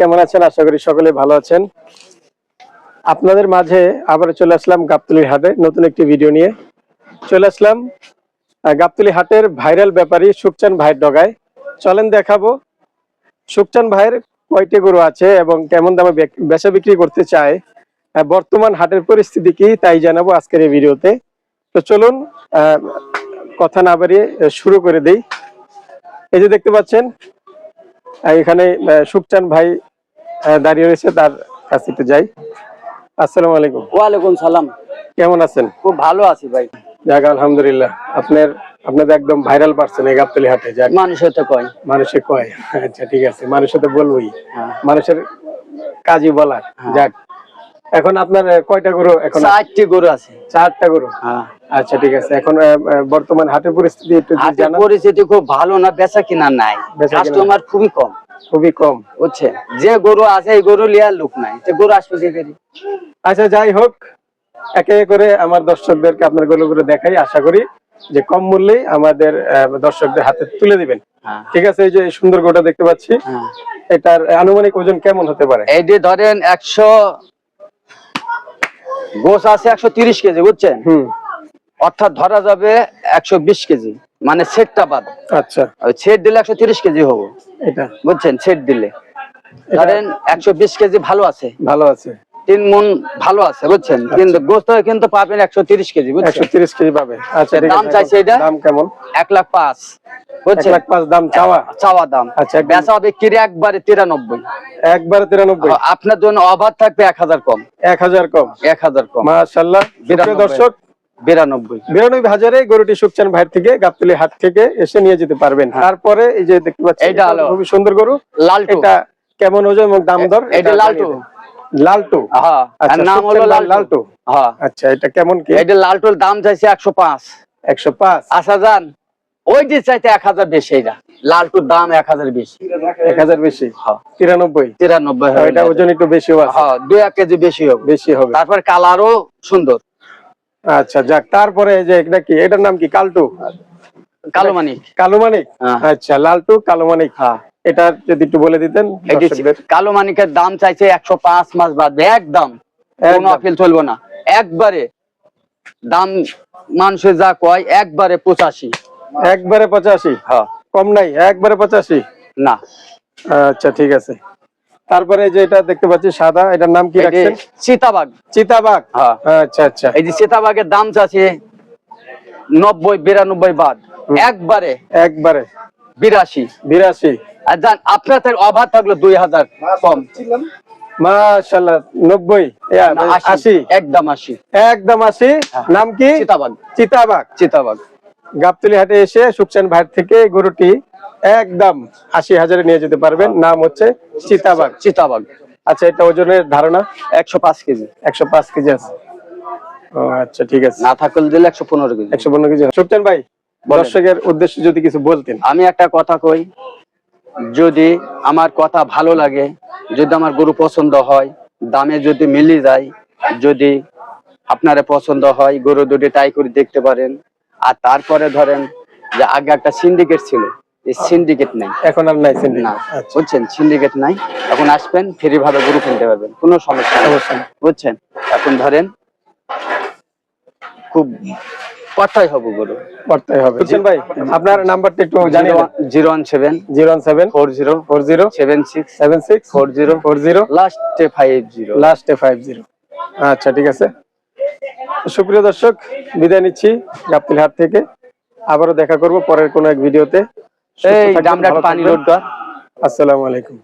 কেমন আছেন? আশা করি সকলে ভালো আছেন। আপনাদের মাঝে আবার চলে আসলাম গাবতলি হাটে নতুন একটি ভিডিও নিয়ে। চলে আসলাম গাবতলি হাটের ভাইরাল ব্যাপারী সুকচান ভাইয়ের ডগায়। চলেন দেখাবো সুকচান ভাইয়ের কয়টি গরু আছে এবং কেমন দামে বেচা বিক্রি করতে চায় বর্তমান হাটের পরিস্থিতি কি তাই জানাব আজকের এই ভিডিওতে তো। চলুন কথা না বাড়িয়ে শুরু করে দেই। এই যে দেখতে পাচ্ছেন এখানে সুকচান ভাই দাঁড়িয়ে রয়েছে তার কাছে একটু যাই। আসসালামু আলাইকুম। ওয়ালাইকুম সালাম। কেমন আছেন? খুব ভালো আছি ভাই। যাক আলহামদুলিল্লাহ। আপনার আপনাদের একদম ভাইরাল পারছেন এই গাবতলি হাটে যাক। মানুষ হতে কয়। মানুষে কয়। আচ্ছা ঠিক আছে। মানুষে তো বলবোই। হ্যাঁ। মানুষের কাজই বলার। যাক। এখন আপনার কয়টা গরু এখন? চারটি গরু আছে। চারটা গরু? হ্যাঁ। আচ্ছা ঠিক আছে। এখন বর্তমান হাটের পরিস্থিতি একটু হাটের পরিস্থিতি খুব ভালো না বেচা কিনা নাই। কাস্টমার খুবই কম। খুবই কম বুঝছে? যে গরু আছে এই গরু লিয়ার লোক নাই। যে গরু আসবে কি করি। আচ্ছা যাই হোক একে একে করে আমার দর্শকদেরকে আপনার গরুগুলো দেখাই আশা করি যে কম মূল্যে আমাদের দর্শকদের হাতে তুলে দিবেন। হ্যাঁ। ঠিক আছে এই যে সুন্দর গোটা দেখতে পাচ্ছি। হ্যাঁ। এটার আনুমানিক ওজন কেমন হতে পারে? এই যে ধরেন একশো গোস আছে একশো তিরিশ কেজি বুঝছেন? হুম। অর্থাৎ ধরা যাবে একশো বিশ কেজি। মানে সেটটা বাদ। আচ্ছা। সেট দিলে একশো তিরিশ কেজি হব। এটা। বুঝছেন? সেট দিলে। ধরেন একশো বিশ কেজি ভালো আছে। ভালো আছে। তিন মন ভালো আছে বুঝছেন? কিন্তু গোস্ত কিন্তু পাবেন একশো তিরিশ কেজি একশো বুঝছেন তিরিশ কেজি পাবে। আচ্ছা দাম চাইছে এটা? দাম কেমন? এক লাখ পাঁচ বুঝছেন? লাখ পাঁচ দাম চাওয়া? চাওয়া দাম। আচ্ছা। বেচা হবে কিরে? একবারে তিরানব্বই। একবারে তিরানব্বই? আপনার জন্য অভাব থাকবে এক হাজার কম। এক হাজার কম। এক হাজার কম। মাশাল্লাহ। দর্শক বিরানব্বই। বিরানব্বই হাজারে গরুটি সুকচান ভাইয়ের থেকে গাবতলি হাট থেকে এসে নিয়ে যেতে পারবেন। তারপরে এই যে দেখতে পাচ্ছি খুবই সুন্দর গরু। লালটু। এটা কেমন ওজন এবং দাম দর এটা লালটু। লালটু? হ্যাঁ আচ্ছা, নাম হলো লাল- লালটু। লালটু? হ্যাঁ। আচ্ছা এটা কেমন কি? এটা লালটুর দাম চাইছে একশো পাঁচ। একশো পাঁচ? আচ্ছা যান ওই যে চাইতে এক হাজার বেশি এটা লালটুর দাম এক হাজার বেশি। এক হাজার বেশি? হ্যাঁ। তিরানব্বই? তিরানব্বই এটা ওজন একটু বেশি হ্যাঁ এক কেজি বেশি হবে। বেশি হবে। তারপর কালারও সুন্দর। আচ্ছা যাক তারপরে যে এটা কি এটার নাম কি কালটু? কালো মানিক। কালো মানিক? হ্যাঁ। আচ্ছা লালটু কালো মানিক। হ্যাঁ। এটা যদি একটু বলে দিতেন কালো মানিকের দাম চাইছে একশো পাঁচ মাস বাদ। একদম। কোনো আপিল চলবো না। একবারে দাম মানুষের যা কয় একবারে পঁচাশি। একবারে পঁচাশি? হ্যাঁ। কম নাই একবারে পঁচাশি? না। আচ্ছা ঠিক আছে। তারপরে এই যে এটা দেখতে পাচ্ছি সাদা এটার নাম কি রাখছেন? সীতাবাগ চিতাবাগ হ্যাঁ। আচ্ছা আচ্ছা। এই যে সীতাবাগের দাম চাচ্ছে নব্বই বিরানব্বই বাদ। একবারে একবারে। বিরাশি। বিরাশি। আর আপনার অভাব থাকল দুই হাজার কম। মাশাল্লাহ নব্বই। আশি। একদম আশি। একদম আশি। হ্যাঁ। নাম কি? সীতাবাগ চিতাবাগ চিতাবাগ গাবতলি হাটে এসে সুকচান ভাইয়ের থেকে গরুটি একদম আশি হাজারে নিয়ে যেতে পারবেন। নাম হচ্ছে চিতাবাগ চিতাবাগ আচ্ছা এটা ওজনের ধারণা? একশো পাঁচ কেজি। একশো পাঁচ কেজি আছে। ও আচ্ছা ঠিক আছে। না থাকলে দিলে একশো পনেরো কেজি। একশো পনেরো কেজি সুকচান ভাই দর্শকের উদ্দেশ্যে যদি কিছু বলতেন। আমি একটা কথা কই যদি আমার কথা ভালো লাগে যদি আমার গরু পছন্দ হয় দামে যদি মিলি যায় যদি আপনারা পছন্দ হয় গরু দুটি টাই করে দেখতে পারেন। আর তারপরে ধরেন যে আগে একটা সিন্ডিকেট ছিল সিন্ডিকেট নেই। এখন আর নাই না আচ্ছা। বুঝছেন? সিন্ডিকেট নাই। এখন আসবেন ফ্রি ভাবে গরু কিনতে পারবেন। কোনো সমস্যা নেই। বুঝছেন? এখন ধরেন খুব কথাই হব গরু। করতে হবে। সুকচান ভাই? আপনার নাম্বারটা একটু জানিয়ে zero one seven zero one seven. Four zero four zero seven six seven six. Four zero four zero. লাস্টে ফাইভ জিরো। লাস্টে ফাইভ জিরো। আচ্ছা ঠিক আছে। সুপ্রিয় দর্শক বিদায় নিচ্ছি গাবতলি হাট থেকে। আবারও দেখা করব পরের কোনো এক ভিডিওতে। এই জামরাট পানি। রোড আসসালামু আলাইকুম।